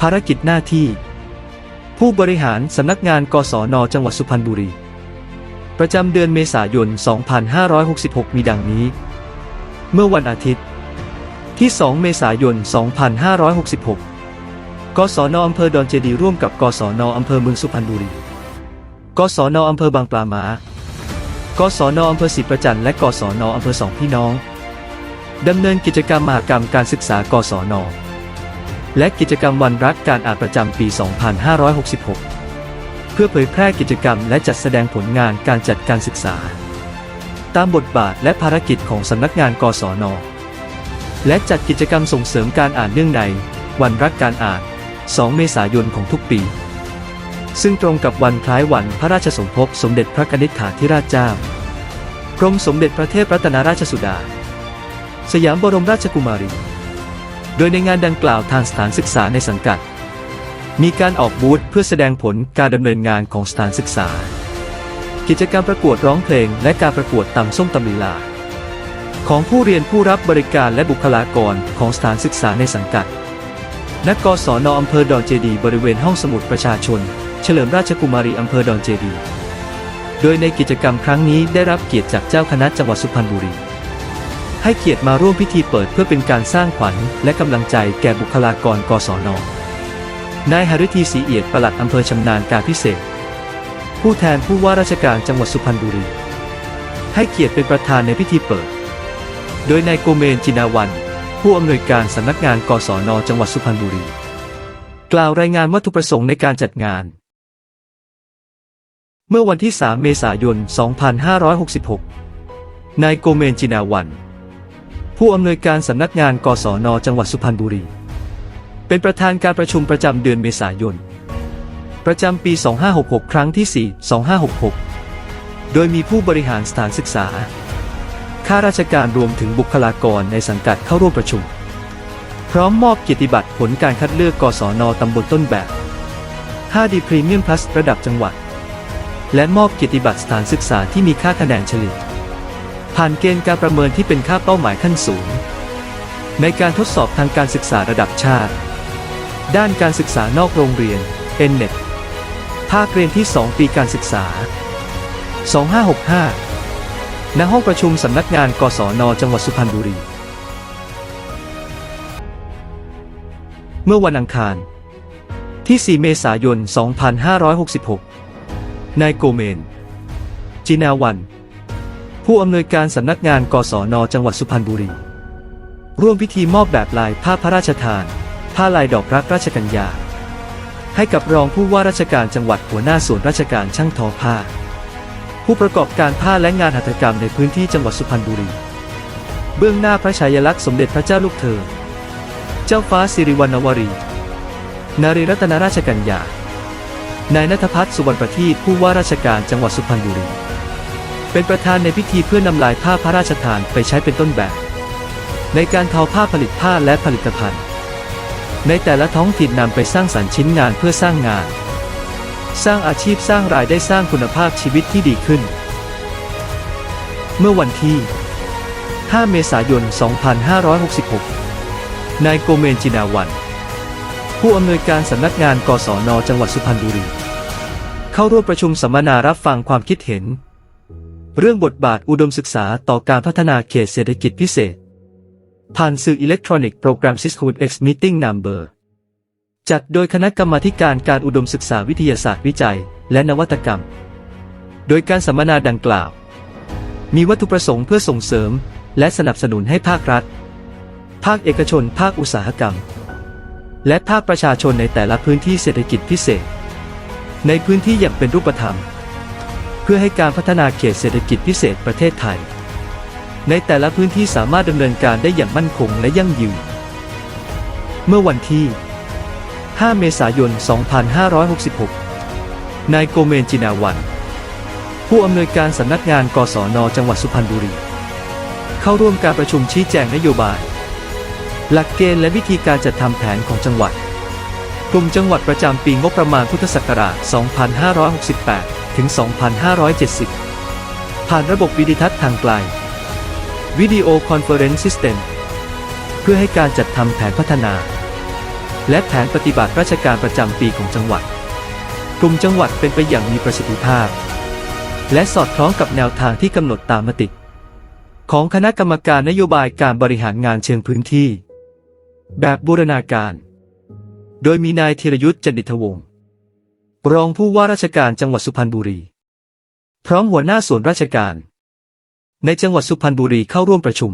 ภารกิจหน้าที่ ผู้บริหารสำนักงานกศน จังหวัดสุพรรณบุรี ประจำเดือนเมษายน 2566 มีดังนี้ เมื่อวันอาทิตย์ ที่ 2 เมษายน 2566 กศนอำเภอดอนเจดีร่วมกับกศนอำเภอเมืองสุพรรณบุรี กศนอำเภอบางปลาหมา กศนอำเภอศรีประจันและกศนอำเภอสองพี่น้องดำเนินกิจกรรมมหกรรมการศึกษากศน และกิจกรรมวันรักการอ่านประจำปี 2566 เพื่อเผยแพร่กิจกรรมและจัดแสดงผลงานการจัดการศึกษา ตามบทบาทและภารกิจของสำนักงานกศน และจัดกิจกรรมส่งเสริมการอ่านเนื่องใน วันรักการอ่าน 2 เมษายนของทุกปี ซึ่งตรงกับวันคล้ายวันพระราชสมภพสมเด็จพระนิษฐาธิราชเจ้ากรมสมเด็จพระเทพรัตนราชสุดา สยามบรมราชกุมารี ดยในงานดังกล่าวทางสถานศึกษาในสังกัด มีการออกบูธเพื่อแสดงผลการดำเนินงานของสถานศึกษา กิจกรรมประกวดร้องเพลง และการประกวดตำส้มตำลีลา ของผู้เรียนผู้รับบริการและบุคลากรของสถานศึกษาในสังกัด นักกศนอำเภอดอนเจดี บริเวณห้องสมุดประชาชน เฉลิมราชกุมารีอำเภอดอนเจดี โดยในกิจกรรมครั้งนี้ได้รับเกียรติจากเจ้าคณะจังหวัดสุพรรณบุรี ให้เกียรติมาร่วมพิธีเปิดเพื่อเป็นการสร้างขวัญและกำลังใจแก่บุคลากรกศน นายหฤทีศรีเอียดปลัดอำเภอชำนาญการพิเศษ ผู้แทนผู้ว่าราชการจังหวัดสุพรรณบุรี ให้เกียรติเป็นประธานในพิธีเปิด โดยนายโกเมนจินาวัน ผู้อำนวยการสำนักงานกศน จังหวัดสุพรรณบุรี กล่าวรายงานวัตถุประสงค์ในการจัดงาน เมื่อวันที่ 3 เมษายน 2566 นายโกเมนจินาวัน ผู้อำนวยการสำนักงานกศนจังหวัดสุพรรณบุรี เป็นประธานการประชุมประจำเดือนเมษายน ประจำปี 2566 ครั้งที่ 4 2566 โดยมีผู้บริหารสถานศึกษา ข้าราชการรวมถึงบุคลากรในสังกัดเข้าร่วมประชุม พร้อมมอบเกียรติบัตรผลการคัดเลือกกศนตำบลต้นแบบ 5D Premium Plus ระดับจังหวัด และมอบเกียรติบัตรสถานศึกษาที่มีค่าคะแนนเฉลี่ย ผ่านเกณฑ์การประเมินที่เป็นค่าเป้าหมายขั้นสูง ในการทดสอบทางการศึกษาระดับชาติ ด้านการศึกษานอกโรงเรียน NNET ภาคเรียนที่ 2 ปีการศึกษา 2565 ณ ห้องประชุมสำนักงาน กศน จังหวัดสุพรรณบุรี เมื่อวันอังคาร ที่ 4 เมษายน 2566 นายโกเมน จินาวัน ผู้อำนวยการสำนักงานกศนจังหวัดสุพรรณบุรี ร่วมพิธีมอบแบบลายผ้าพระราชทาน ผ้าลายดอกรักราชกัญญา ให้กับรองผู้ว่าราชการจังหวัดหัวหน้าส่วนราชการช่างทอผ้า ผู้ประกอบการผ้าและงานหัตถกรรมในพื้นที่จังหวัดสุพรรณบุรี เบื้องหน้าพระฉายาลักษณ์สมเด็จพระเจ้าลูกเธอ เจ้าฟ้าสิริวัณวรี นารีรัตนราชกัญญา นายนัทพัฒน์สุวรรณประทีปผู้ว่าราชการจังหวัดสุพรรณบุรี เป็นประธานในพิธีเพื่อนำลายผ้าพระราชทานไปใช้เป็นต้นแบบ ในการทอผ้าผลิตผ้าและผลิตภัณฑ์ ในแต่ละท้องถิ่นนำไปสร้างสรรค์ชิ้นงานเพื่อสร้างงาน สร้างอาชีพสร้างรายได้สร้างคุณภาพชีวิตที่ดีขึ้น เมื่อวันที่ 5 เมษายน 2566 นายโกเมนจินาวัน ผู้อำนวยการสำนักงานกศน จังหวัดสุพรรณบุรี เข้าร่วมประชุมสัมมนารับฟังความคิดเห็น เรื่องบทบาทอุดมศึกษาต่อการพัฒนาเขตเศรษฐกิจพิเศษ ผ่านสื่ออิเล็กทรอนิกส์โปรแกรม Cisco X Meeting Number จัดโดยคณะกรรมาการการอุดมศึกษาวิทยาศาสตร์วิจัย และนวัตกรรม โดยการสัมมนาดังกล่าว มีวัตถุประสงค์เพื่อส่งเสริม และสนับสนุนให้ภาครัฐ ภาคเอกชน ภาคอุตสาหกรรม และภาคประชาชนในแต่ละพื้นที่เศรษฐกิจพิเศษ ในพื้นที่อย่างเป็นรูปธรรม พื่อให้การพัฒนาเขตเศรษฐกิจพิเศษประเทศไทย ในแต่ละพื้นที่สามารถดำเนินการได้อย่างมั่นคงและยั่งยืน เมื่อวันที่ 5 เมษายน 2566 นายโกเมนจินาวัน ผู้อำนวยการสำนักงานกศน จังหวัดสุพรรณบุรี เข้าร่วมการประชุมชี้แจงนโยบาย หลักเกณฑ์และวิธีการจัดทำแผนของจังหวัดกลุ่มจังหวัดประจำปีงบประมาณพุทธศักราช 2568 ถึง 2570 ผ่านระบบวิดิทัศน์ทางไกลวิดีโอคอนเฟอเรนซ์ซิสเต็มเพื่อให้การจัดทำแผนพัฒนา และแผนปฏิบัติราชการประจำปีของจังหวัด กลุ่มจังหวัดเป็นไปอย่างมีประสิทธิภาพ และสอดคล้องกับแนวทางที่กำหนดตามมติ ของคณะกรรมการนโยบายการบริหารงานเชิงพื้นที่ แบบบูรณาการ โดยมีนายธีรยุทธ์จันดิตวงศ์ รองผู้ว่าราชการจังหวัดสุพรรณบุรี พร้อมหัวหน้าส่วนราชการ ในจังหวัดสุพรรณบุรีเข้าร่วมประชุม